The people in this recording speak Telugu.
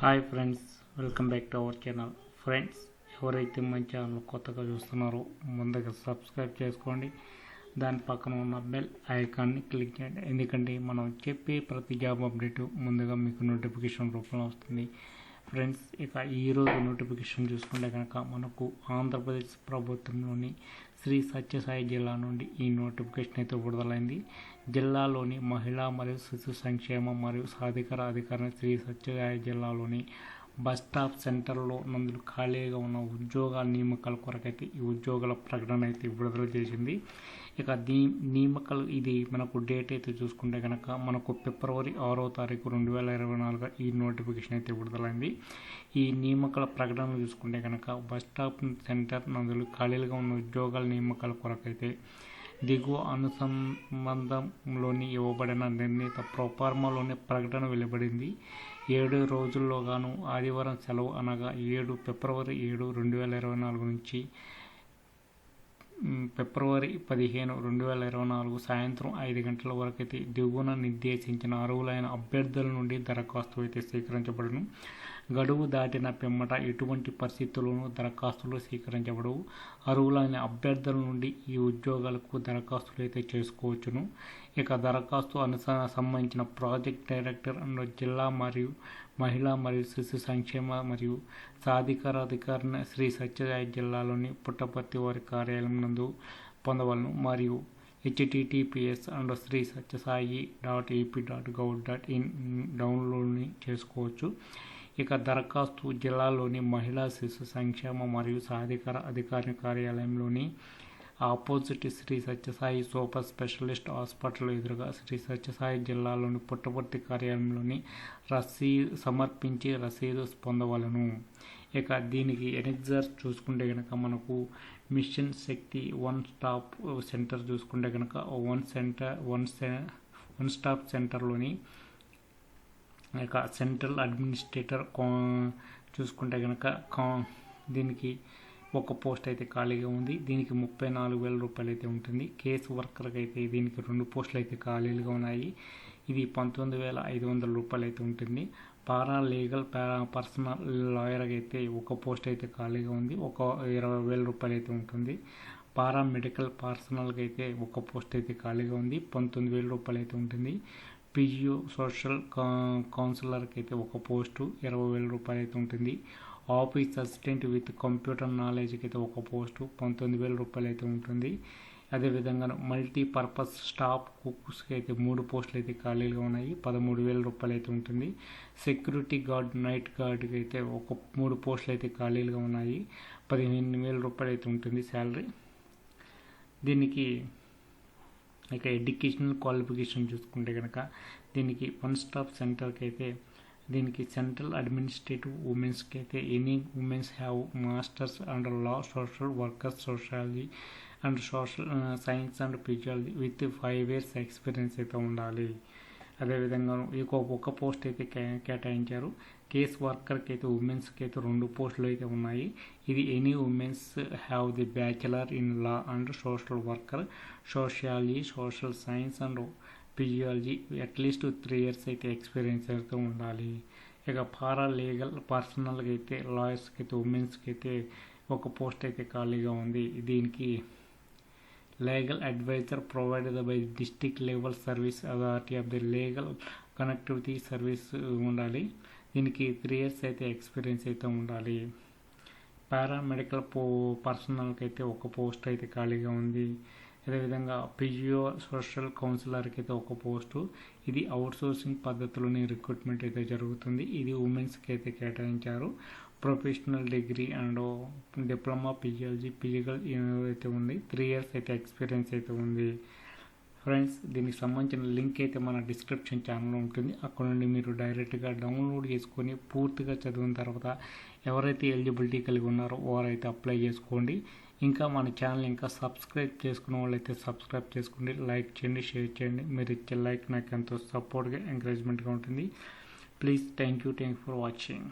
Hi friends welcome back to our channel. Friends ఎవరైతే మన ఛానల్ కొత్తగా చూస్తున్నారో ముందుగా సబ్స్క్రైబ్ చేసుకోండి. దాని పక్కన ఉన్న బెల్ ఐకాన్ని క్లిక్ చేయండి. ఎందుకంటే మనం చెప్పే ప్రతి జాబ్ అప్డేట్ ముందుగా మీకు నోటిఫికేషన్ రూపంలో వస్తుంది. ఫ్రెండ్స్ ఇక ఈరోజు నోటిఫికేషన్ చూసుకుంటే కనుక మనకు ఆంధ్రప్రదేశ్ ప్రభుత్వంలోని శ్రీ సత్యసాయి జిల్లా నుండి ఈ నోటిఫికేషన్ అయితే విడుదలైంది. జిల్లాలోని మహిళా మరియు శిశు సంక్షేమ మరియు సాధికార అధికారి శ్రీ సత్యసాయి జిల్లాలోని బస్ స్టాప్ సెంటర్లో నందులు ఖాళీగా ఉన్న ఉద్యోగాల నియామకాల కొరకైతే ఈ ఉద్యోగాల ప్రకటన అయితే విడుదల చేసింది. ఇక దీ నియామకాలు ఇది మనకు డేట్ అయితే చూసుకుంటే కనుక మనకు ఫిబ్రవరి ఆరో తారీఖు రెండు వేల ఇరవై నాలుగు ఈ నోటిఫికేషన్ అయితే విడుదలైంది. ఈ నియామకాల ప్రకటన చూసుకుంటే కనుక బస్ స్టాప్ సెంటర్ నందులు ఖాళీలుగా ఉన్న ఉద్యోగాల నియామకాల కొరకైతే దిగువ అనుసంబంధంలోని ఇవ్వబడిన నిర్ణీత ప్రొఫార్మాలోని ప్రకటన వెలువడింది. ఏడు రోజుల్లోగాను ఆదివారం సెలవు అనగా ఏడు ఫిబ్రవరి ఏడు రెండు వేల ఇరవై నాలుగు నుంచి ఫిబ్రవరి పదిహేను రెండు వేల ఇరవై నాలుగు సాయంత్రం ఐదు గంటల వరకు అయితే దిగువన నిర్దేశించిన అర్హులైన అభ్యర్థుల నుండి దరఖాస్తు అయితే స్వీకరించబడను. గడువు దాటిన పిమ్మట ఎటువంటి పరిస్థితుల్లోనూ దరఖాస్తులు స్వీకరించబడవు. అర్హులైన అభ్యర్థుల నుండి ఈ ఉద్యోగాలకు దరఖాస్తులు అయితే చేసుకోవచ్చును. ఇక దరఖాస్తు అనుసరణ సంబంధించిన ప్రాజెక్ట్ డైరెక్టర్ అండ్ జిల్లా మరియు మహిళా మరియు శిశు సంక్షేమ మరియు సాధికార అధికారిని శ్రీ సత్యసాయి జిల్లాలోని పుట్టపర్తి వారి కార్యాలయం నందు పొందవలను మరియు HTTPS and Sri Sathyasai dot AP dot gov dot in డౌన్లోడ్ని చేసుకోవచ్చు. ఇక దరఖాస్తు జిల్లాలోని మహిళా శిశు సంక్షేమ మరియు సాధికార అధికారి కార్యాలయంలోని opposite Sri Sathyasai super specialist hospital ఎదురుగా శ్రీ సత్యసాయి జిల్లాలోని పుట్టపర్తి కార్యాలయంలోని రసీదు సమర్పించి రసీదు పొందవలను. ఇక దీనికి ఎనెక్జర్ చూసుకుంటే కనుక మనకు mission Shakti one stop centre చూసుకుంటే కనుక వన్ సెంటర్ వన్ సె వన్ స్టాప్ సెంటర్లోని ఇక సెంట్రల్ అడ్మినిస్ట్రేటర్ చూసుకుంటే కనుక కా దీనికి ఒక పోస్ట్ అయితే ఖాళీగా ఉంది. దీనికి ముప్పై నాలుగు వేల రూపాయలు అయితే ఉంటుంది. కేసు వర్కర్కి అయితే దీనికి రెండు పోస్టులు అయితే ఖాళీలుగా ఉన్నాయి. ఇది పంతొమ్మిది వేల ఐదు వందల రూపాయలు అయితే ఉంటుంది. పారా లీగల్ పారా పర్సనల్ లాయర్కి అయితే ఒక పోస్ట్ అయితే ఖాళీగా ఉంది. ఒక ఇరవై వేల రూపాయలు అయితే ఉంటుంది. పారా మెడికల్ పర్సనల్కి అయితే ఒక పోస్ట్ అయితే ఖాళీగా ఉంది. పంతొమ్మిది వేల రూపాయలు అయితే ఉంటుంది. పిజియో సోషల్ కౌన్సిలర్కి అయితే ఒక పోస్టు ఇరవై వేల రూపాయలు అయితే ఉంటుంది. ఆఫీస్ అసిస్టెంట్ విత్ కంప్యూటర్ నాలెడ్జ్కి అయితే ఒక పోస్టు పంతొమ్మిది వేల రూపాయలు అయితే ఉంటుంది అదేవిధంగా మల్టీపర్పస్ స్టాఫ్ కుక్స్కి అయితే మూడు పోస్టులు అయితే ఖాళీలుగా ఉన్నాయి. పదమూడు వేల రూపాయలు అయితే ఉంటుంది. సెక్యూరిటీ గార్డ్ నైట్ గార్డ్కి అయితే ఒక మూడు పోస్టులు అయితే ఖాళీలుగా ఉన్నాయి. పదిహేను వేల రూపాయలు అయితే ఉంటుంది శాలరీ. దీనికి ఇక ఎడ్యుకేషనల్ క్వాలిఫికేషన్ చూసుకుంటే కనుక దీనికి వన్ స్టాప్ సెంటర్కి అయితే దీనికి సెంట్రల్ అడ్మినిస్ట్రేటివ్ ఉమెన్స్కి అయితే any womens have masters and law social workers sociology and social science and physiology with five years experience అయితే ఉండాలి. అదేవిధంగా ఇంకో ఒక పోస్ట్ అయితే కేటాయించారు. కేస్ వర్కర్కి అయితే ఉమెన్స్కి అయితే రెండు పోస్టులు అయితే ఉన్నాయి. ఇది any womens have the bachelor in law and social worker sociology social science and physiology. At least three years అయితే ఎక్స్పీరియన్స్ అయితే ఉండాలి. ఇక పారా లీగల్ పర్సనల్గా అయితే లాయర్స్కి అయితే ఉమెన్స్కి అయితే ఒక పోస్ట్ అయితే ఖాళీగా ఉంది. దీనికి legal adviser provided by district level service authority of the legal connectivity service ఉండాలి. దీనికి త్రీ ఇయర్స్ అయితే ఎక్స్పీరియన్స్ అయితే ఉండాలి. పారామెడికల్ పో పర్సనల్కి అయితే ఒక పోస్ట్ అయితే ఖాళీగా ఉంది. అదేవిధంగా పిజిఓ సోషల్ కౌన్సిలర్కి అయితే ఒక పోస్టు ఇది అవుట్సోర్సింగ్ పద్ధతిలోని రిక్రూట్మెంట్ అయితే జరుగుతుంది. ఇది ఉమెన్స్కి అయితే కేటాయించారు. Professional degree and diploma physiology physical అయితే ఉంది త్రీ ఇయర్స్ అయితే ఎక్స్పీరియన్స్ అయితే ఉంది. ఫ్రెండ్స్ దీనికి సంబంధించిన లింక్ అయితే మన డిస్క్రిప్షన్ ఛానల్లో ఉంటుంది. అక్కడ నుండి మీరు డైరెక్ట్గా డౌన్లోడ్ చేసుకొని పూర్తిగా చదివిన తర్వాత ఎవరైతే ఎలిజిబిలిటీ కలిగి ఉన్నారో వారైతే అప్లై చేసుకోండి. ఇంకా మన ఛానల్ ఇంకా సబ్స్క్రైబ్ చేసుకున్న వాళ్ళైతే సబ్స్క్రైబ్ చేసుకోండి. లైక్ చేయండి షేర్ చేయండి. మీరు ఇచ్చే లైక్ నాకు ఎంతో సపోర్ట్గా ఎంకరేజ్మెంట్గా ఉంటుంది. Please thank you thank for watching